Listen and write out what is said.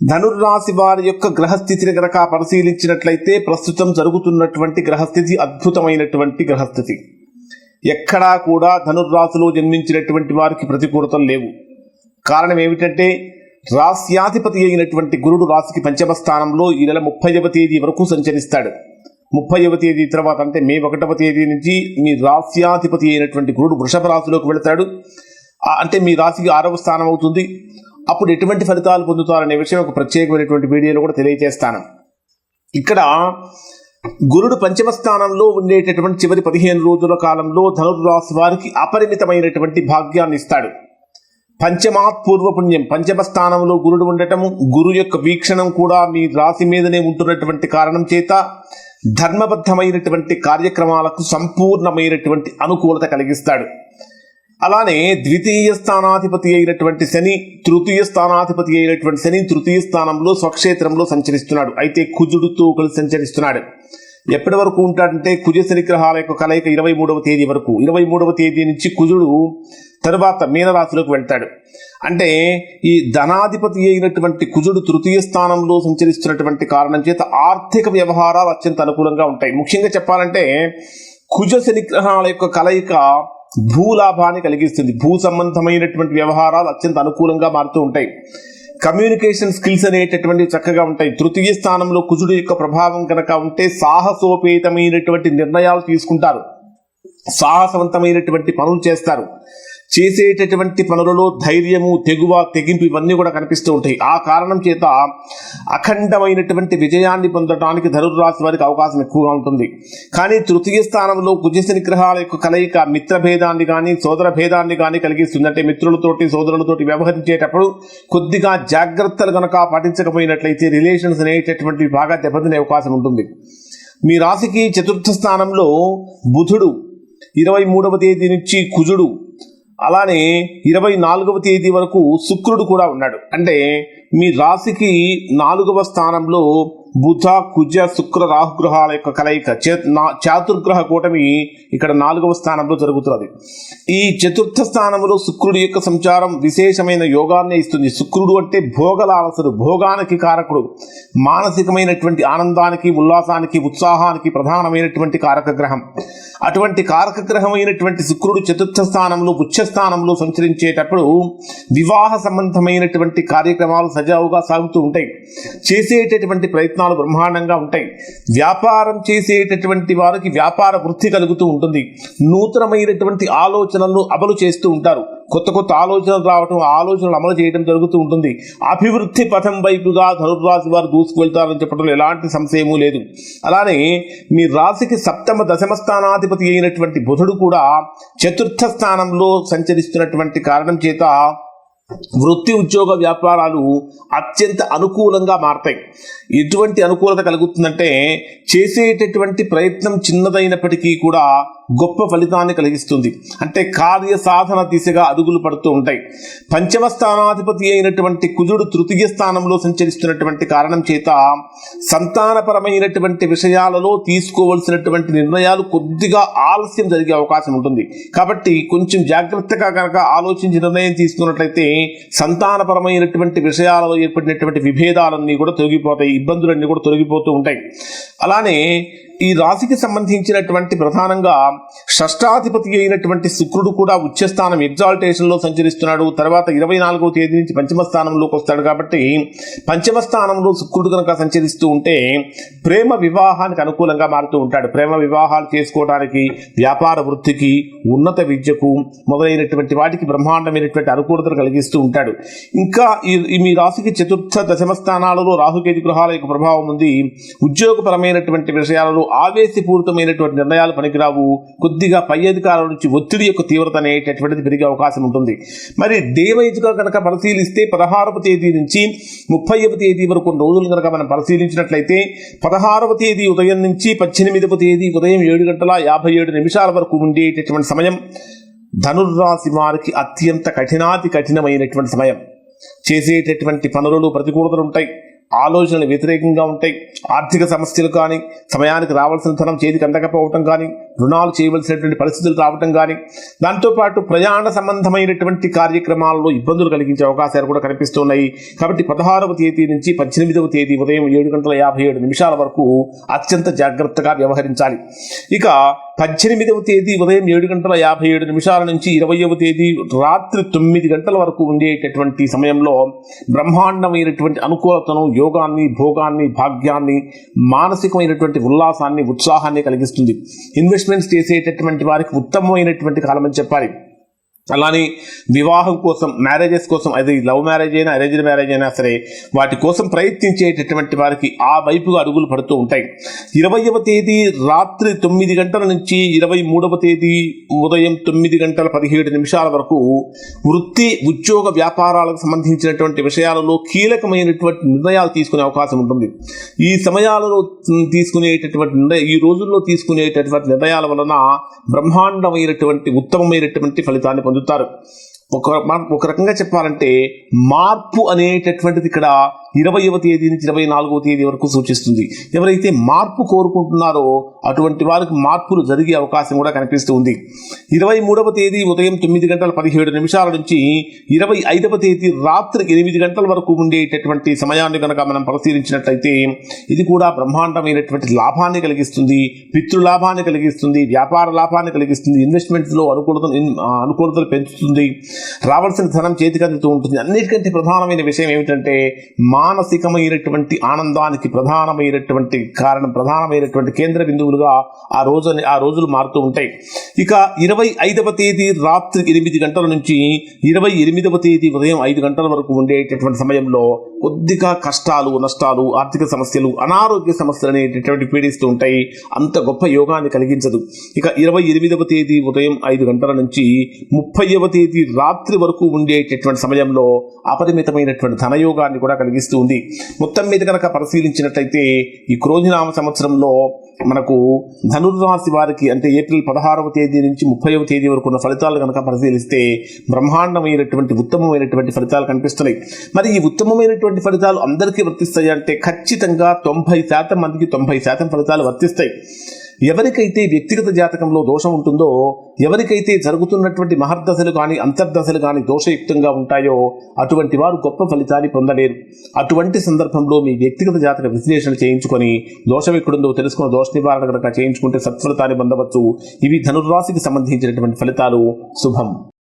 ధనుర్రాశి వారి యొక్క గ్రహస్థితిని గనక పరిశీలించినట్లయితే ప్రస్తుతం జరుగుతున్నటువంటి గ్రహస్థితి అద్భుతమైనటువంటి గ్రహస్థితి. ఎక్కడా కూడా ధనుర్రాశిలో జన్మించినటువంటి వారికి ప్రతికూలతలు లేవు. కారణం ఏమిటంటే రాస్యాధిపతి అయినటువంటి గురుడు రాశికి పంచమ స్థానంలో ఈ నెల ముప్పైవ తేదీ వరకు సంచరిస్తాడు. ముప్పైవ తేదీ తర్వాత అంటే మే ఒకటవ తేదీ నుంచి మీ రాస్యాధిపతి అయినటువంటి గురుడు వృషభ రాశిలోకి వెళతాడు. అంటే మీ రాశికి ఆరవ స్థానం అవుతుంది. అప్పుడు ఎటువంటి ఫలితాలు పొందుతారనే విషయం ఒక ప్రత్యేకమైనటువంటి వీడియోలో కూడా తెలియజేస్తాను. ఇక్కడ గురుడు పంచమ స్థానంలో ఉండేటటువంటి చివరి పదిహేను రోజుల కాలంలో ధనుర్రాశి వారికి అపరిమితమైనటువంటి భాగ్యాన్ని ఇస్తాడు. పంచమాత్ పూర్వ పుణ్యం పంచమ స్థానంలో గురుడు ఉండటము గురు యొక్క వీక్షణం కూడా మీ రాశి మీదనే ఉంటున్నటువంటి కారణం చేత ధర్మబద్ధమైనటువంటి కార్యక్రమాలకు సంపూర్ణమైనటువంటి అనుకూలత కలిగిస్తాడు. అలానే ద్వితీయ స్థానాధిపతి అయినటువంటి శని తృతీయ స్థానాధిపతి అయినటువంటి శని తృతీయ స్థానంలో స్వక్షేత్రంలో సంచరిస్తున్నాడు. అయితే కుజుడుతో కలిసి సంచరిస్తున్నాడు. ఎప్పటి వరకు ఉంటాడంటే కుజ శనిగ్రహాల యొక్క కలయిక ఇరవై మూడవ తేదీ వరకు. ఇరవై మూడవ తేదీ నుంచి కుజుడు తరువాత మీనరాశిలోకి వెళ్తాడు. అంటే ఈ ధనాధిపతి అయినటువంటి కుజుడు తృతీయ స్థానంలో సంచరిస్తున్నటువంటి కారణం చేత ఆర్థిక వ్యవహారాలు అత్యంత అనుకూలంగా ఉంటాయి. ముఖ్యంగా చెప్పాలంటే కుజ శనిగ్రహాల యొక్క కలయిక భూలాభాన్ని కలిగిస్తుంది. భూ సంబంధమైనటువంటి వ్యవహారాలు అత్యంత అనుకూలంగా మారుతూ ఉంటాయి. కమ్యూనికేషన్ స్కిల్స్ అనేటటువంటివి చక్కగా ఉంటాయి. తృతీయ స్థానంలో కుజుడు యొక్క ప్రభావం కనుక ఉంటే సాహసోపేతమైనటువంటి నిర్ణయాలు తీసుకుంటారు. సాహసవంతమైనటువంటి పనులు చేస్తారు. చేసేటటువంటి పనులలో ధైర్యము తెగువ తెగింపు ఇవన్నీ కూడా కనిపిస్తూ ఉంటాయి. ఆ కారణం చేత అఖండమైనటువంటి విజయాన్ని పొందడానికి ధనుర్రాశి వారికి అవకాశం ఎక్కువగా ఉంటుంది. కానీ తృతీయ స్థానంలో కుజశని గ్రహాల యొక్క కలయిక మిత్ర భేదాన్ని కానీ సోదర భేదాన్ని కానీ కలిగిస్తుంది. అంటే మిత్రులతోటి సోదరులతోటి వ్యవహరించేటప్పుడు కొద్దిగా జాగ్రత్తలు కనుక పాటించకపోయినట్లయితే రిలేషన్స్ అనేటటువంటివి బాగా దెబ్బతినే అవకాశం ఉంటుంది. మీ రాశికి చతుర్థ స్థానంలో బుధుడు ఇరవై మూడవ తేదీ నుంచి కుజుడు అలానే ఇరవై నాలుగవ తేదీ వరకు శుక్రుడు కూడా ఉన్నాడు. అంటే మీ రాశికి నాలుగవ స్థానంలో బుధ కుజ శుక్ర రాహుగ్రహాల యొక్క కలయిక. చే చాతుర్గ్రహ కూటమి ఇక్కడ నాలుగవ స్థానంలో జరుగుతున్నది. ఈ చతుర్థ స్థానంలో శుక్రుడి యొక్క సంచారం విశేషమైన యోగాన్ని ఇస్తుంది. శుక్రుడు అంటే భోగలాలసుడు భోగానికి కారకుడు. మానసికమైనటువంటి ఆనందానికి ఉల్లాసానికి ఉత్సాహానికి ప్రధానమైనటువంటి కారక గ్రహం అటువంటి కారక గ్రహమైనటువంటి శుక్రుడు చతుర్థ స్థానంలో ఉచ్చ స్థానంలో సంచరించేటప్పుడు వివాహ సంబంధమైనటువంటి కార్యక్రమాలు సజావుగా సాగుతూ ఉంటాయి. చేసేటటువంటి ప్రయత్నాలు బ్రహ్మాండంగా ఉంటాయి. వ్యాపారం చేసేటటువంటి వారికి వ్యాపార వృద్ధి కలుగుతూ ఉంటుంది. నూతనమైనటువంటి ఆలోచనలను అమలు చేస్తూ ఉంటారు. కొత్త కొత్త ఆలోచనలు రావటం ఆలోచనలు అమలు చేయడం జరుగుతూ ఉంటుంది. అభివృద్ధి పథం వైపుగా ధనుర్రాశి వారు దూసుకువెళ్తారని చెప్పడంలో ఎలాంటి సంశయము లేదు. అలానే మీ రాశికి సప్తమ దశమ స్థానాధిపతి అయినటువంటి బుధుడు కూడా చతుర్థ స్థానంలో సంచరిస్తున్నటువంటి కారణం చేత వృత్తి ఉద్యోగ వ్యాపారాలు అత్యంత అనుకూలంగా మారతాయి. ఎటువంటి అనుకూలత కలుగుతుందంటే చేసేటటువంటి ప్రయత్నం చిన్నదైనప్పటికీ కూడా గొప్ప ఫలితాన్ని కలిగిస్తుంది. అంటే కార్య సాధన దిశగా అడుగులు పడుతూ ఉంటాయి. పంచమ స్థానాధిపతి అయినటువంటి కుజుడు తృతీయ స్థానంలో సంచరిస్తున్నటువంటి కారణం చేత సంతానపరమైనటువంటి విషయాలలో తీసుకోవలసినటువంటి నిర్ణయాలు కొద్దిగా ఆలస్యం జరిగే అవకాశం ఉంటుంది. కాబట్టి కొంచెం జాగ్రత్తగా కనుక ఆలోచించి నిర్ణయం తీసుకున్నట్లయితే సంతానపరమైనటువంటి విషయాలలో ఏర్పడినటువంటి విభేదాలన్నీ కూడా తొలగిపోతాయి. ఇబ్బందులన్నీ కూడా తొలగిపోతూ ఉంటాయి. అలానే ఈ రాశికి సంబంధించినటువంటి ప్రధానంగా షష్టాధిపతి అయినటువంటి శుక్రుడు కూడా ఉచ్చస్థానం ఎగ్జాల్టేషన్లో సంచరిస్తున్నాడు. తర్వాత ఇరవై నాలుగో తేదీ నుంచి పంచమ స్థానంలోకి వస్తాడు కాబట్టి పంచమ స్థానంలో శుక్రుడు కనుక సంచరిస్తూ ఉంటే ప్రేమ వివాహానికి అనుకూలంగా మారుతూ ఉంటాడు. ప్రేమ వివాహాలు చేసుకోవడానికి వ్యాపార వృత్తికి ఉన్నత విద్యకు మొదలైనటువంటి వాటికి బ్రహ్మాండమైనటువంటి అనుకూలతను కలిగిస్తూ ఉంటాడు. ఇంకా ఈ ఈ మీ రాశికి చతుర్థ దశమ స్థానాలలో రాహుకేతు గ్రహాల యొక్క ప్రభావం ఉంది. ఉద్యోగపరమైనటువంటి విషయాలలో ఆవేశపూరితమైనటువంటి నిర్ణయాలు పనికిరావు. కొద్దిగా పై అధికారుల నుంచి ఒత్తిడి యొక్క తీవ్రత అనేటటువంటిది పెరిగే అవకాశం ఉంటుంది. మరి డే కనుక పరిశీలిస్తే పదహారవ తేదీ నుంచి ముప్పైవ తేదీ వరకు కొన్ని రోజులు కనుక మనం పరిశీలించినట్లయితే పదహారవ తేదీ ఉదయం నుంచి పద్దెనిమిదవ తేదీ ఉదయం ఏడు గంటల యాభై ఏడు నిమిషాల వరకు ఉండేటటువంటి సమయం ధనుర్రాశి వారికి అత్యంత కఠినాతి కఠినమైనటువంటి సమయం. చేసేటటువంటి పనులలో ప్రతికూలతలు ఉంటాయి. ఆలోచనలు వ్యతిరేకంగా ఉంటాయి. ఆర్థిక సమస్యలు కానీ సమయానికి రావాల్సిన ధనం చేతికి అందకపోవటం కానీ రుణాలు చేయవలసినటువంటి పరిస్థితులు రావటం కానీ దాంతోపాటు ప్రయాణ సంబంధమైనటువంటి కార్యక్రమాల్లో ఇబ్బందులు కలిగించే అవకాశాలు కూడా కనిపిస్తున్నాయి. కాబట్టి పదహారవ తేదీ నుంచి పద్దెనిమిదవ తేదీ ఉదయం ఏడు గంటల యాభై ఏడు నిమిషాల వరకు అత్యంత జాగ్రత్తగా వ్యవహరించాలి. ఇక పద్దెనిమిదవ తేదీ ఉదయం ఏడు గంటల యాభై ఏడు నిమిషాల నుంచి ఇరవయవ తేదీ రాత్రి తొమ్మిది గంటల వరకు ఉండేటటువంటి సమయంలో బ్రహ్మాండమైనటువంటి అనుకూలతను యోగాన్ని భోగాన్ని భాగ్యాన్ని మానసికమైనటువంటి ఉల్లాసాన్ని ఉత్సాహాన్ని కలిగిస్తుంది. ఇన్వెస్ట్మెంట్స్ చేసేటటువంటి వారికి ఉత్తమమైనటువంటి కాలం అని చెప్పాలి. అలానే వివాహం కోసం మ్యారేజెస్ కోసం అది లవ్ మ్యారేజ్ అయినా అరేంజ్డ్ మ్యారేజ్ అయినా సరే వాటి కోసం ప్రయత్నించేటటువంటి వారికి ఆ వైపుగా అడుగులు పడుతూ ఉంటాయి. ఇరవయవ తేదీ రాత్రి తొమ్మిది గంటల నుంచి ఇరవై మూడవ తేదీ ఉదయం తొమ్మిది గంటల పదిహేడు నిమిషాల వరకు వృత్తి ఉద్యోగ వ్యాపారాలకు సంబంధించినటువంటి విషయాలలో కీలకమైనటువంటి నిర్ణయాలు తీసుకునే అవకాశం ఉంటుంది. ఈ సమయాలలో తీసుకునేటటువంటి నిర్ణయ ఈ రోజుల్లో తీసుకునేటటువంటి నిర్ణయాల వలన బ్రహ్మాండమైనటువంటి ఉత్తమమైనటువంటి ఫలితాన్ని పొందుతారు. ఒక మన- ఒక రకంగా చెప్పాలంటే మార్పు అనేటటువంటిది ఇక్కడ ఇరవైవ తేదీ నుంచి ఇరవై నాలుగవ తేదీ వరకు సూచిస్తుంది. ఎవరైతే మార్పు కోరుకుంటున్నారో అటువంటి వారికి మార్పులు జరిగే అవకాశం కూడా కనిపిస్తూ ఉంది. ఇరవై మూడవ తేదీ ఉదయం తొమ్మిది గంటల పదిహేడు నిమిషాల నుంచి ఇరవై ఐదవ తేదీ రాత్రి ఎనిమిది గంటల వరకు ఉండేటటువంటి సమయాన్ని కనుక మనం పరిశీలించినట్లయితే ఇది కూడా బ్రహ్మాండమైనటువంటి లాభాన్ని కలిగిస్తుంది పితృలాభాన్ని కలిగిస్తుంది వ్యాపార లాభాన్ని కలిగిస్తుంది ఇన్వెస్ట్మెంట్స్లో అనుకూలత అనుకూలతలు పెంచుతుంది రావాల్సిన ధనం చేతికి అందుతూ ఉంటుంది. అన్నిటికంటే ప్రధానమైన విషయం ఏమిటంటే మానసికమైనటువంటి ఆనందానికి ప్రధానమైనటువంటి కారణం ప్రధానమైనటువంటి కేంద్ర బిందువులుగా ఆ రోజు ఆ రోజులు మారుతూ ఉంటాయి. ఇక ఇరవై ఐదవ తేదీ రాత్రి ఎనిమిది గంటల నుంచి ఇరవై ఎనిమిదవ తేదీ ఉదయం ఐదు గంటల వరకు ఉండేటటువంటి సమయంలో కొద్దిగా కష్టాలు నష్టాలు ఆర్థిక సమస్యలు అనారోగ్య సమస్యలు అనేటటువంటి పీడిస్తూ ఉంటాయి. అంత గొప్ప యోగాన్ని కలిగించదు. ఇక ఇరవై ఎనిమిదవ తేదీ ఉదయం ఐదు గంటల నుంచి ముప్పైవ తేదీ రాత్రి వరకు ఉండేటటువంటి సమయంలో అపరిమితమైనటువంటి ధనయోగాన్ని కూడా కలిగిస్తుంది కనిపిస్తూ ఉంది మొత్తం మీద కనుక పరిశీలించినట్లయితే ఈ క్రోధినామ సంవత్సరంలో మనకు ధనుర్రాశి వారికి అంటే ఏప్రిల్ పదహారవ తేదీ నుంచి ముప్పైవ తేదీ వరకు ఉన్న ఫలితాలు కనుక పరిశీలిస్తే బ్రహ్మాండమైనటువంటి ఉత్తమమైనటువంటి ఫలితాలు కనిపిస్తున్నాయి. మరి ఈ ఉత్తమమైనటువంటి ఫలితాలు అందరికీ వర్తిస్తాయి అంటే ఖచ్చితంగా తొంభై శాతం మందికి తొంభై శాతం ఫలితాలు వర్తిస్తాయి. ఎవరికైతే వ్యక్తిగత జాతకంలో దోషం ఉంటుందో ఎవరికైతే జరుగుతున్నటువంటి మహర్దశలు కానీ అంతర్దశలు కానీ దోషయుక్తంగా ఉంటాయో అటువంటి వారు గొప్ప ఫలితాన్ని పొందలేరు. అటువంటి సందర్భంలో మీ వ్యక్తిగత జాతక విశ్లేషణ చేయించుకొని దోషం ఎక్కడుందో తెలుసుకున్న దోష నివారణ కనుక చేయించుకుంటే సత్ఫలితాన్ని పొందవచ్చు. ఇవి ధనుర్రాశికి సంబంధించినటువంటి ఫలితాలు. శుభం.